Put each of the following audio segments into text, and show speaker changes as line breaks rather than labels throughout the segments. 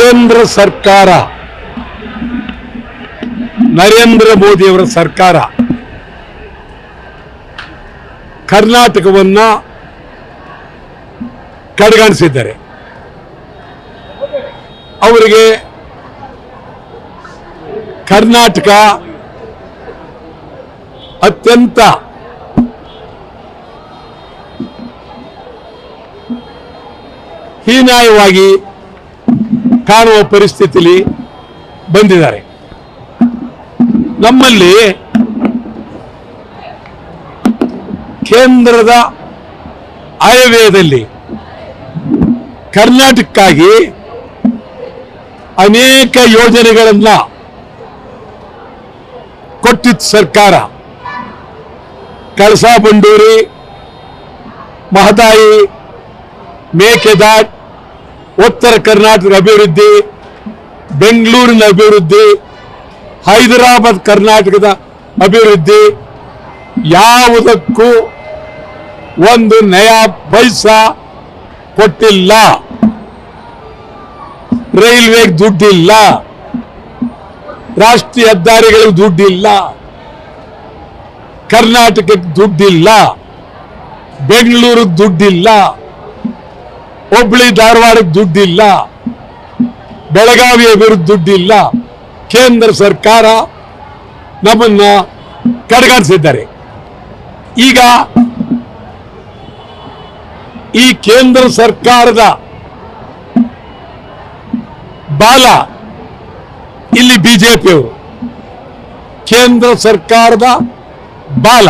ಕೇಂದ್ರ ಸರ್ಕಾರ ನರೇಂದ್ರ ಮೋದಿಯವರ ಸರ್ಕಾರ ಕರ್ನಾಟಕವನ್ನ ಕಡೆಗಣಿಸಿದ್ದಾರೆ. ಅವರಿಗೆ ಕರ್ನಾಟಕ ಅತ್ಯಂತ ಹೀನಾಯವಾಗಿ ಕಾಣುವ ಪರಿಸ್ಥಿತಿಲಿ ಬಂದಿದ್ದಾರೆ. ನಮ್ಮಲ್ಲಿ ಕೇಂದ್ರದ ಆಯವ್ಯಯದಲ್ಲಿ ಕರ್ನಾಟಕಕ್ಕಾಗಿ ಅನೇಕ ಯೋಜನೆಗಳನ್ನ ಕೊಟ್ಟಿದ್ದ ಸರ್ಕಾರ. ಕಳಸಾ ಬಂಡೂರಿ, ಮಹದಾಯಿ, ಮೇಕೆದಾಟ್ ಉತ್ತರ ಕರ್ನಾಟಕದ ಅಭಿವೃದ್ಧಿ, ಬೆಂಗಳೂರಿನ ಅಭಿವೃದ್ಧಿ, ಹೈದರಾಬಾದ್ ಕರ್ನಾಟಕದ ಅಭಿವೃದ್ಧಿ, ಯಾವುದಕ್ಕೂ ಒಂದು ನಯಾ ಪೈಸಾ ಕೊಟ್ಟಿಲ್ಲ. ರೈಲ್ವೆಗೆ ದುಡ್ಡಿಲ್ಲ. ರಾಷ್ಟ್ರೀಯ ಹೆದ್ದಾರಿಗಳಿಗೆ ದುಡ್ಡಿಲ್ಲ. ಕರ್ನಾಟಕಕ್ಕೆ ದುಡ್ಡಿಲ್ಲ. ಬೆಂಗಳೂರಿಗೆ ದುಡ್ಡಿಲ್ಲ. ಹುಬ್ಳಿ ಧಾರವಾಡಕ್ಕೆ ದುಡ್ಡಿಲ್ಲ. ಬೆಳಗಾವಿ ಅಭಿವೃದ್ಧಿ ದುಡ್ಡಿಲ್ಲ. ಕೇಂದ್ರ ಸರ್ಕಾರ ನಮ್ಮನ್ನ ಕಡೆಗಣಿಸಿದ್ದಾರೆ. ಈಗ ಈ ಕೇಂದ್ರ ಸರ್ಕಾರದ ಬಾಲ ಇಲ್ಲಿ ಬಿಜೆಪಿಯವರು. ಕೇಂದ್ರ ಸರ್ಕಾರದ ಬಾಲ.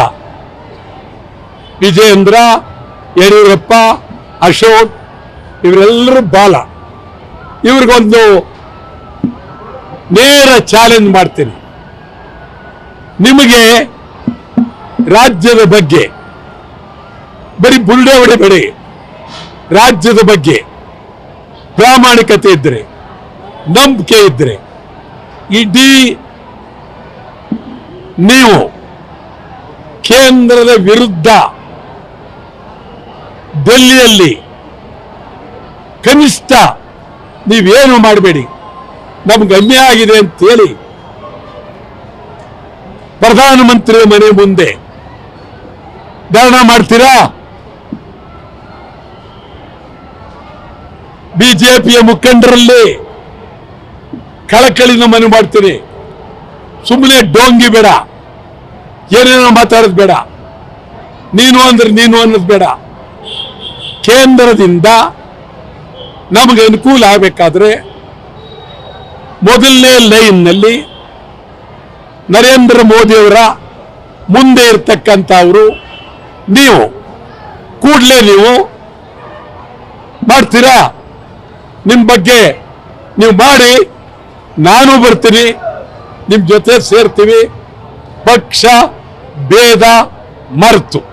ವಿಜಯೇಂದ್ರ ಯಡಿಯೂರಪ್ಪ, ಅಶೋಕ್ ಇವರೆಲ್ಲರೂ ಬಾಲ. ಇವ್ರಿಗೊಂದು ನೇರ ಚಾಲೆಂಜ್ ಮಾಡ್ತೀನಿ. ನಿಮಗೆ ರಾಜ್ಯದ ಬಗ್ಗೆ, ಬರೀ ಬುಲ್ಡೆ ಹೊಡಿಬೇಡಿ ರಾಜ್ಯದ ಬಗ್ಗೆ ಪ್ರಾಮಾಣಿಕತೆ ಇದ್ರೆ, ನಂಬಿಕೆ ಇದ್ರೆ, ಇಡೀ ನೀವು ಕೇಂದ್ರದ ವಿರುದ್ಧ ಡೆಲ್ಲಿಯಲ್ಲಿ ಕನಿಷ್ಠ ನೀವೇನು ಮಾಡಬೇಡಿ. ನಮ್ಗೆ ಅನ್ಯಾಯ ಆಗಿದೆ ಅಂತ ಹೇಳಿ ಪ್ರಧಾನಮಂತ್ರಿ ಮನೆ ಮುಂದೆ ಧರಣ ಮಾಡ್ತೀರಾ? ಬಿಜೆಪಿಯ ಮುಖಂಡರಲ್ಲಿ ಕಳಕಳಿನ ಮನೆ ಮಾಡ್ತೀರಿ ಸುಮ್ಮನೆ ಡೋಂಗಿ ಬೇಡ. ಏನೇನೋ ಮಾತಾಡೋದು ಬೇಡ. ನೀನು ಅಂದ್ರೆ ನೀನು ಅನ್ನೋದು ಬೇಡ. ಕೇಂದ್ರದಿಂದ ನಮಗೆ ಅನುಕೂಲ ಆಗಬೇಕಾದ್ರೆ ಮೊದಲನೇ ಲೈನ್ನಲ್ಲಿ ನರೇಂದ್ರ ಮೋದಿಯವರ ಮುಂದೆ ಇರ್ತಕ್ಕಂಥವರು ನೀವು. ಕೂಡಲೇ ನೀವು ಮಾಡ್ತೀರಾ? ನಿಮ್ಮ ಬಗ್ಗೆ ನೀವು ಮಾಡಿ, ನಾನು ಬರ್ತೀನಿ ನಿಮ್ಮ ಜೊತೆ ಸೇರ್ತೀವಿ. ಪಕ್ಷ ಭೇದ ಮರೆತು.